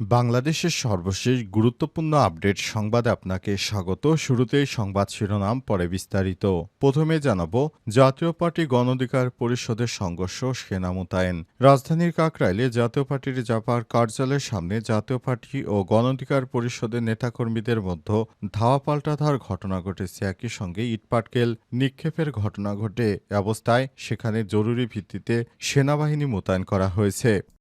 বাংলাদেশের সর্বশেষ গুরুত্বপূর্ণ আপডেট সংবাদে আপনাকে স্বাগত। শুরুতেই সংবাদ শিরোনাম, পরে বিস্তারিত। প্রথমে জানাব, জাতীয় পার্টি গণঅধিকার পরিষদের সংঘর্ষ, সেনা মোতায়েন। রাজধানীর কাকরাইলে জাতীয় পার্টির জাপার কার্যালয়ের সামনে জাতীয় পার্টি ও গণঅধিকার পরিষদের নেতাকর্মীদের মধ্যে ধাওয়া পাল্টাধার ঘটনা ঘটেছে। একই সঙ্গে ইটপাটকেল নিক্ষেপের ঘটনা ঘটে। অবস্থায় সেখানে জরুরি ভিত্তিতে সেনাবাহিনী মোতায়েন করা হয়েছে।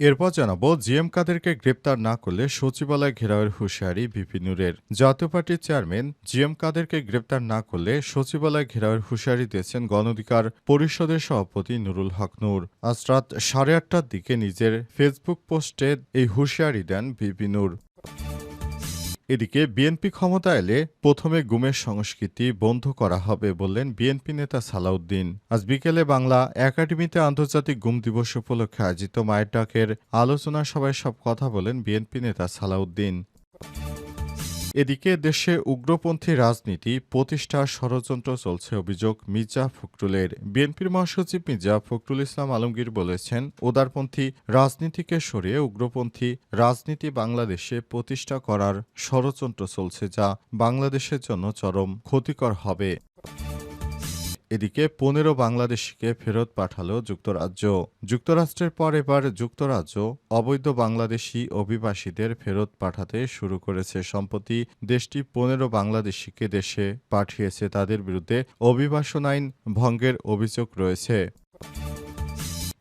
এরপর জানাব, জিএম কাদেরকে গ্রেপ্তার না করলে সচিবালয় ঘেরাওয়ের হুঁশিয়ারি বিপিনুরের জাতীয় পার্টির চেয়ারম্যান জিএম কাদেরকে গ্রেপ্তার না করলে সচিবালয় ঘেরাওয়ের হুঁশিয়ারি দিয়েছেন গণঅধিকার পরিষদের সভাপতি নুরুল হক নূর। আজ রাত সাড়ে আটটার দিকে নিজের ফেসবুক পোস্টে এই হুঁশিয়ারি দেন বিপিনুর এদিকে বিএনপি ক্ষমতা এলে প্রথমে গুমের সংস্কৃতি বন্ধ করা হবে বললেন বিএনপি নেতা সালাউদ্দিন। আজ বিকেলে বাংলা একাডেমিতে আন্তর্জাতিক গুম দিবস উপলক্ষে আয়োজিত মায়ের ডাকের আলোচনা সভায় সব কথা বলেন বিএনপি নেতা সালাউদ্দিন। এদিকে দেশে উগ্রপন্থী রাজনীতি প্রতিষ্ঠার ষড়যন্ত্র চলছে অভিযোগ মির্জা ফখরুলের। বিএনপির মহাসচিব মির্জা ফখরুল ইসলাম আলমগীর বলেছেন, উদারপন্থী রাজনীতিকে সরিয়ে উগ্রপন্থী রাজনীতি বাংলাদেশে প্রতিষ্ঠা করার ষড়যন্ত্র চলছে যা বাংলাদেশের জন্য চরম ক্ষতিকর হবে। এদিকে পনেরো বাংলাদেশিকে ফেরত পাঠালো যুক্তরাজ্য। যুক্তরাষ্ট্রের পর এবার যুক্তরাজ্য অবৈধ বাংলাদেশি অভিবাসীদের ফেরত পাঠাতে শুরু করেছে। সম্প্রতি দেশটি পনেরো বাংলাদেশিকে দেশে পাঠিয়েছে। তাদের বিরুদ্ধে অভিবাসন আইন ভঙ্গের অভিযোগ রয়েছে।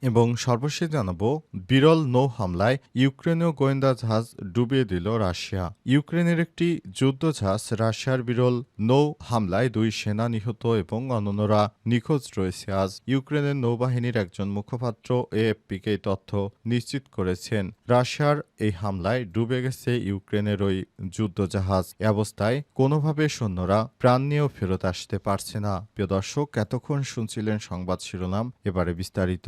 এবং সর্বশেষ জানাব, বিরল নৌ হামলায় ইউক্রেনীয় গোয়েন্দা জাহাজ ডুবিয়ে দিল রাশিয়া। ইউক্রেনের একটি যুদ্ধজাহাজ রাশিয়ার বিরল নৌ হামলায় দুই সেনা নিহত এবং অন্যরা নিখোঁজ রয়েছে। আজ ইউক্রেনের নৌবাহিনীর একজন মুখপাত্র এএফপিকে তথ্য নিশ্চিত করেছেন। রাশিয়ার এই হামলায় ডুবে গেছে ইউক্রেনের ওই যুদ্ধজাহাজ এ অবস্থায় কোনোভাবে সৈন্যরা প্রাণ নিয়েও ফেরত আসতে পারছে না। প্রিয় দর্শক, এতক্ষণ শুনছিলেন সংবাদ শিরোনাম, এবারে বিস্তারিত।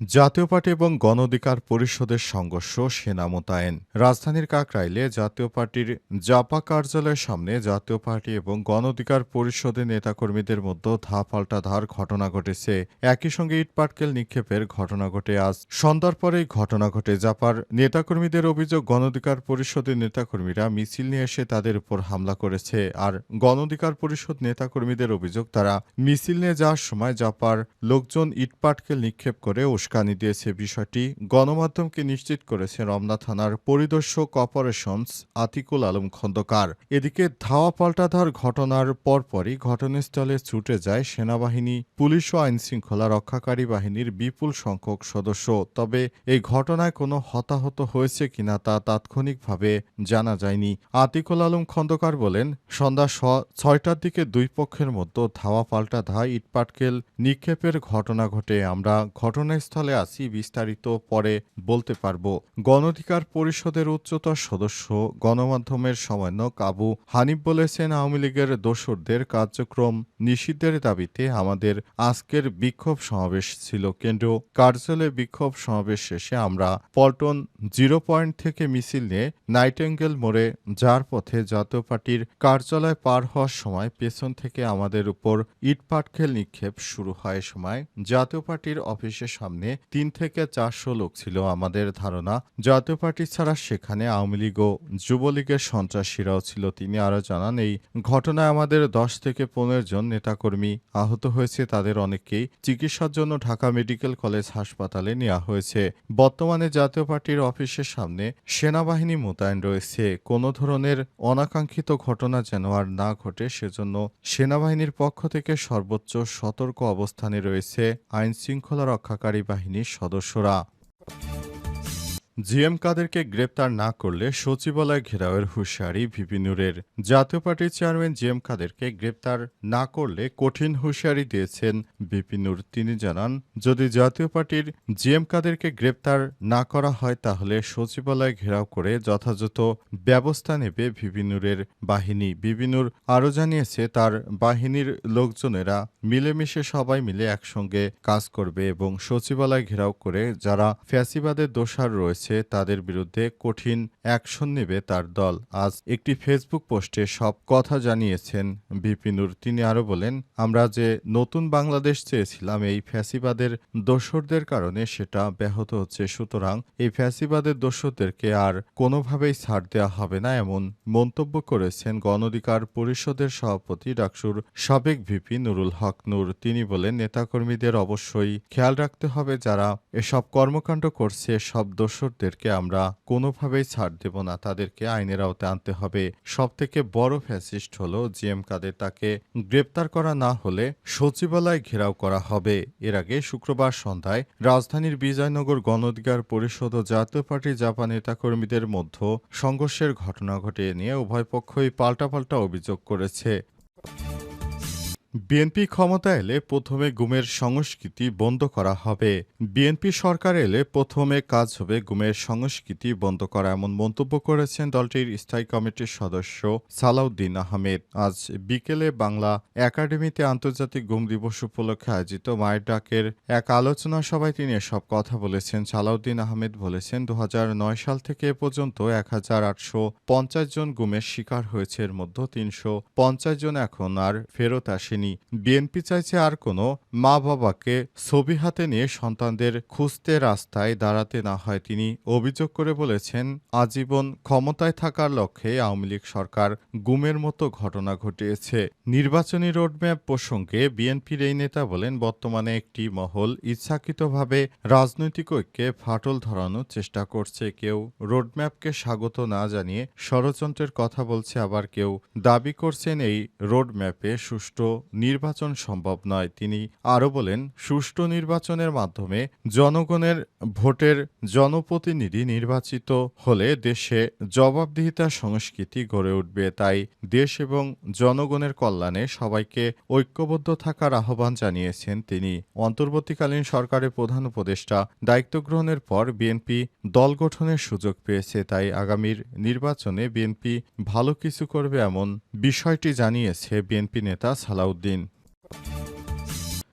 জাতীয় পার্টি এবং গণ অধিকার পরিষদের সংঘর্ষ সেনা মোতায়েন। রাজধানীর কাকরাইলে জাতীয় পার্টির জাপা কার্যালয়ের সামনে জাতীয় পার্টি এবং গণ অধিকার পরিষদের নেতাকর্মীদের মধ্যে ধা পাল্টা ধার ঘটনা ঘটেছে। একই সঙ্গে ইটপাটকেল নিক্ষেপের ঘটনা ঘটে আজ। সন্ধ্যার পরেই ঘটনা ঘটে জাপার নেতাকর্মীদের অভিযোগ গণ অধিকার পরিষদের নেতাকর্মীরা মিছিল নিয়ে এসে তাদের উপর হামলা করেছে আর গণ অধিকার পরিষদ নেতাকর্মীদের অভিযোগ, তারা মিছিল নিয়ে যাওয়ার সময় জাপার লোকজন ইটপাটকেল নিক্ষেপ করে উস্কানি দিয়েছে বিষয়টি। গণমাধ্যমকে নিশ্চিত করেছে রমনা থানার পরিদর্শক অপারেশনস আতিকুল আলম খন্দকার। এদিকে ধাওয়া পাল্টাধার ঘটনার পরপরই ঘটনাস্থলে ছুটে যায় সেনাবাহিনী, পুলিশ ও আইন শৃঙ্খলা রক্ষাকারী বাহিনীর বিপুল সংখ্যক সদস্য। তবে এই ঘটনায় কোনো হতাহত হয়েছে কিনা তা তাৎক্ষণিকভাবে জানা যায়নি। আতিকুল আলম খন্দকার বলেন, সন্ধ্যা ছয়টার দিকে দুই পক্ষের মধ্যে ধাওয়া পাল্টা ধা ইটপাটকেল নিক্ষেপের ঘটনা ঘটে। আমরা ঘটনাস্থলে আছি, বিস্তারিত পরে বলতে পারব। গণঅধিকার পরিষদের উচ্চতর সদস্য, গণমাধ্যমের সমন্বয়ক আবু হানিফ বলেছেন, আওয়ামী লীগের দোসরদের কার্যক্রম নিষিদ্ধের দাবিতে আমাদের আজকের বিক্ষোভ সমাবেশ ছিল। কেন্দ্রীয় কার্যালয়ে বিক্ষোভ সমাবেশ শেষে আমরা পল্টন জিরো পয়েন্ট থেকে মিছিল নিয়ে নাইটেঙ্গেল মোড়ে যার পথে জাতীয় পার্টির কার্যালয় পার হওয়ার সময় পেছন থেকে আমাদের উপর ইটপাটখেল নিক্ষেপ শুরু হয় সময়। জাতীয় পার্টির অফিসের সামনে তিন থেকে চারশো লোক ছিল আমাদের ধারণা। জাতীয় পার্টি ছাড়া সেখানে আওয়ামী লীগ ও যুবলীগের সন্ত্রাসীরাও ছিল, তিনি আরও জানান, এই ঘটনায় আমাদের দশ থেকে পনেরো জন নেতাকর্মী আহত হয়েছে, তাদের অনেককেই চিকিৎসার জন্য ঢাকা মেডিকেল কলেজ হাসপাতালে নেওয়া হয়েছে। বর্তমানে জাতীয় পার্টির অফিসের সামনে সেনাবাহিনী মোতায়েন রয়েছে। কোনো ধরনের অনাকাঙ্ক্ষিত ঘটনা যেন আর না ঘটে, সেজন্য সেনাবাহিনীর পক্ষ থেকে সর্বোচ্চ সতর্ক অবস্থানে রয়েছে আইন শৃঙ্খলা রক্ষাকারী বাহিনীর সদস্যরা। জিএম কাদেরকে গ্রেপ্তার না করলে সচিবালয় ঘেরাওয়ের হুঁশিয়ারি ভিপি নুরের জাতীয় পার্টির চেয়ারম্যান জিএম কাদেরকে গ্রেপ্তার না করলে কঠিন হুঁশিয়ারি দিয়েছেন ভিপি নূর তিনি জানান, যদি জাতীয় পার্টির জিএম কাদেরকে গ্রেপ্তার না করা হয় তাহলে সচিবালয় ঘেরাও করে যথাযথ ব্যবস্থা নেবে ভিপি নূরের বাহিনী। ভিপি নূর আরও জানিয়েছে, তার বাহিনীর লোকজনেরা মিলেমিশে সবাই মিলে একসঙ্গে কাজ করবে এবং সচিবালয় ঘেরাও করে যারা ফ্যাসিবাদের দোষার রয়েছে তাদের বিরুদ্ধে কঠিন অ্যাকশন নেবে তার দল। আজ একটি ফেসবুক পোস্টে সব কথা জানিয়েছেন বিপিনুর তিনি আরও বলেন, আমরা যে নতুন বাংলাদেশ চেয়েছিলাম, এই ফ্যাসিবাদের দোসরদের কারণে সেটা ব্যাহত হচ্ছে। সুতরাং এই ফ্যাসিবাদের দোসরদেরকে আর কোনোভাবেই ছাড় দেওয়া হবে না, এমন মন্তব্য করেছেন গণ অধিকার পরিষদের সভাপতি ডাকসুর সাবেক ভিপি নুরুল হক নূর। তিনি বলেন, নেতাকর্মীদের অবশ্যই খেয়াল রাখতে হবে যারা এসব কর্মকাণ্ড করছে, সব দোসরদেরকে আমরা কোনোভাবেই ছাড় দেব না। তাদেরকে আইনের আওতায় আনতে হবে। সবথেকে বড় ফ্যাসিস্ট হলো জিএম কাদের। তাকে গ্রেপ্তার করা না হলে সচিবালয় ঘেরাও করা হবে। এর আগে শুক্রবার সন্ধ্যায় রাজধানীর বিজয়নগর গণ অধিকার পরিষদ ও জাতীয় পার্টি জাপা নেতাকর্মীদের মধ্যে সংঘর্ষের ঘটনা ঘটিয়ে নিয়ে উভয় পক্ষই পাল্টাপাল্টা অভিযোগ করেছে। বিএনপি ক্ষমতা এলে প্রথমে গুমের সংস্কৃতি বন্ধ করা হবে। বিএনপি সরকার এলে প্রথমে কাজ হবে গুমের সংস্কৃতি বন্ধ করা, এমন মন্তব্য করেছেন দলটির স্থায়ী কমিটির সদস্য সালাউদ্দিন আহমেদ। আজ বিকেলে বাংলা একাডেমিতে আন্তর্জাতিক গুম দিবস উপলক্ষে আয়োজিত মায়ের ডাকের এক আলোচনা সভায় তিনি এসব কথা বলেছেন। সালাউদ্দিন আহমেদ বলেছেন দু হাজার নয় সাল থেকে এ পর্যন্ত এক হাজার আটশো পঞ্চাশ জন গুমের শিকার হয়েছে, এর মধ্যে তিনশো পঞ্চাশ জন এখন আর ফেরত আসেনি। হয়নি বিএনপি চাইছে আর কোনো মা বাবাকে ছবি হাতে নিয়ে সন্তানদের খুঁজতে রাস্তায় দাঁড়াতে না হয় তিনি অভিযোগ করে বলেছেন, আজীবন ক্ষমতায় থাকার লক্ষ্যে আওয়ামী লীগ সরকার গুমের মতো ঘটনা ঘটিয়েছে। নির্বাচনী রোডম্যাপ প্রসঙ্গে বিএনপির এই নেতা বলেন, বর্তমানে একটি মহল ইচ্ছাকৃতভাবে রাজনৈতিক ঐক্যে ফাটল ধরানোর চেষ্টা করছে। কেউ রোডম্যাপকে স্বাগত না জানিয়ে ষড়যন্ত্রের কথা বলছে, আবার কেউ দাবি করছেন এই রোডম্যাপে সুষ্ঠু নির্বাচন সম্ভব নয়। তিনি আরও বলেন, সুষ্ঠু নির্বাচনের মাধ্যমে জনগণের ভোটের জনপ্রতিনিধি নির্বাচিত হলে দেশে জবাবদিহিতা সংস্কৃতি গড়ে উঠবে। তাই দেশ এবং জনগণের কল্যাণে সবাইকে ঐক্যবদ্ধ থাকার আহ্বান জানিয়েছেন তিনি। অন্তর্বর্তীকালীন সরকারের প্রধান উপদেষ্টা দায়িত্ব গ্রহণের পর বিএনপি দল গঠনের সুযোগ পেয়েছে। তাই আগামীর নির্বাচনে বিএনপি ভালো কিছু করবে এমন বিষয়টি জানিয়েছে বিএনপি নেতা সালাউদ্দিন Abdin.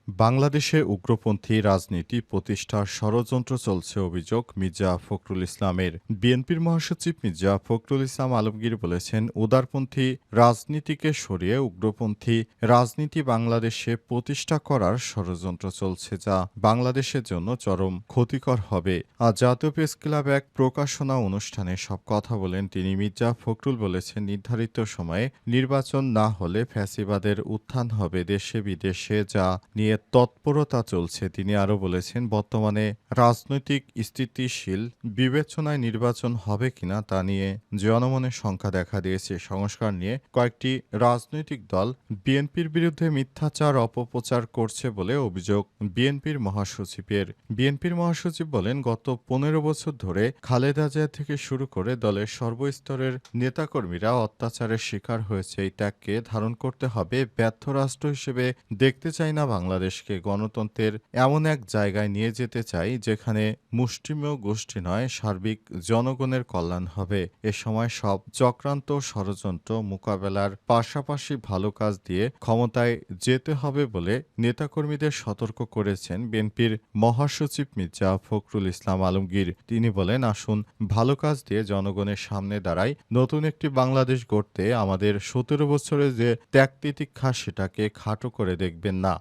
বাংলাদেশে উগ্রপন্থী রাজনীতি প্রতিষ্ঠার ষড়যন্ত্র চলছে অভিযোগ মির্জা ফখরুল ইসলামের। বিএনপির মহাসচিব মির্জা ফখরুল ইসলাম আলমগীর বলেছেন, উদারপন্থী রাজনীতিকে সরিয়ে উগ্রপন্থী রাজনীতি বাংলাদেশে প্রতিষ্ঠা করার ষড়যন্ত্র চলছে যা বাংলাদেশের জন্য চরম ক্ষতিকর হবে। আর জাতীয় প্রেস ক্লাব এক প্রকাশনা অনুষ্ঠানে সব কথা বলেন তিনি। মির্জা ফখরুল বলেছেন, নির্ধারিত সময়ে নির্বাচন না হলে ফ্যাসিবাদের উত্থান হবে দেশে বিদেশে যা নিয়ে তৎপরতা চলছে, তিনি আরও বলেছেন, বর্তমানে রাজনৈতিক স্থিতিশীল বিবেচনায় নির্বাচন হবে কিনা তা নিয়ে জনমনের সংখ্যা দেখা দিয়েছে। সংস্কার নিয়ে কয়েকটি রাজনৈতিক দল বিএনপির বিরুদ্ধে মিথ্যাচার, অপপ্রচার করছে বলে অভিযোগ বিএনপির মহাসচিবের। বিএনপির মহাসচিব বলেন, গত পনেরো বছর ধরে খালেদা জিয়া থেকে শুরু করে দলের সর্বস্তরের নেতাকর্মীরা অত্যাচারের শিকার হয়েছে। এই ত্যাগকে ধারণ করতে হবে, ব্যর্থ রাষ্ট্র হিসেবে দেখতে চাই না বাংলাদেশ। বাংলাদেশকে গণতন্ত্রের এমন এক জায়গায় নিয়ে যেতে চাই, যেখানে মুষ্টিমেয় গোষ্ঠী নয়, সার্বিক জনগণের কল্যাণ হবে। এ সময় সব চক্রান্ত ষড়যন্ত্র মোকাবেলার পাশাপাশি ভালো কাজ দিয়ে ক্ষমতায় যেতে হবে বলে নেতাকর্মীদের সতর্ক করেছেন বিএনপির মহাসচিব মির্জা ফখরুল ইসলাম আলমগীর। তিনি বলেন, আসুন, ভালো কাজ দিয়ে জনগণের সামনে দাঁড়াই। নতুন একটি বাংলাদেশ গড়তে আমাদের সতেরো বছরে যে ত্যাগ তিতিক্ষা সেটাকে খাটো করে দেখবেন না।